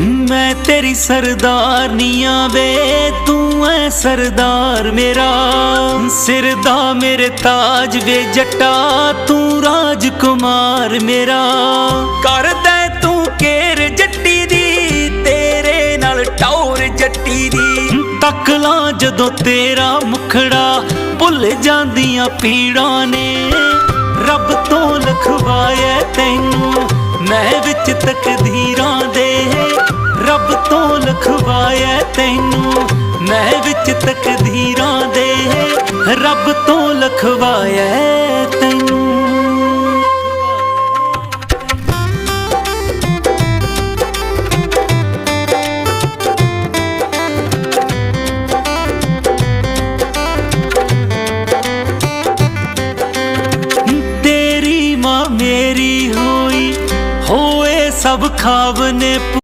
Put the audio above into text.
ਮੈਂ ਤੇਰੀ ਸਰਦਾਰਨੀਆਂ ਵੇ ਤੂੰ ਐ ਸਰਦਾਰ ਮੇਰਾ। ਸਿਰ ਦਾ ਮੇਰੇ ਤਾਜ ਵੇ ਜੱਟਾ, ਤੂੰ ਰਾਜਕੁਮਾਰ ਮੇਰਾ। ਕਰਦਾ ਤੂੰ ਕੇਰ ਜੱਟੀ ਦੀ, ਤੇਰੇ ਨਾਲ ਟੌਰ ਜੱਟੀ ਦੀ। ਤੱਕ ਲਾਂ ਜਦੋਂ ਤੇਰਾ ਮੁਖੜਾ, ਭੁੱਲ ਜਾਂਦੀਆਂ ਪੀੜਾਂ ਨੇ। ਰੱਬ ਤੋਂ ਲਖਵਾਇਆ ਤੈਨੂੰ, ਮੈਂ ਵਿੱਚ ਤਕਦੀਰਾਂ ਦੇ। ਤੈਨੂੰ ਮੈਂ ਵਿੱਚ ਤਕਦੀਰਾਂ ਦੇ ਰੱਬ ਤੋਂ ਲਖਵਾਇਆ ਤੈਨੂੰ। ਤੇਰੀ ਮਾਂ ਮੇਰੀ ਹੋਈ, ਹੋਏ ਸਭ ਖਾਬ ਨੇ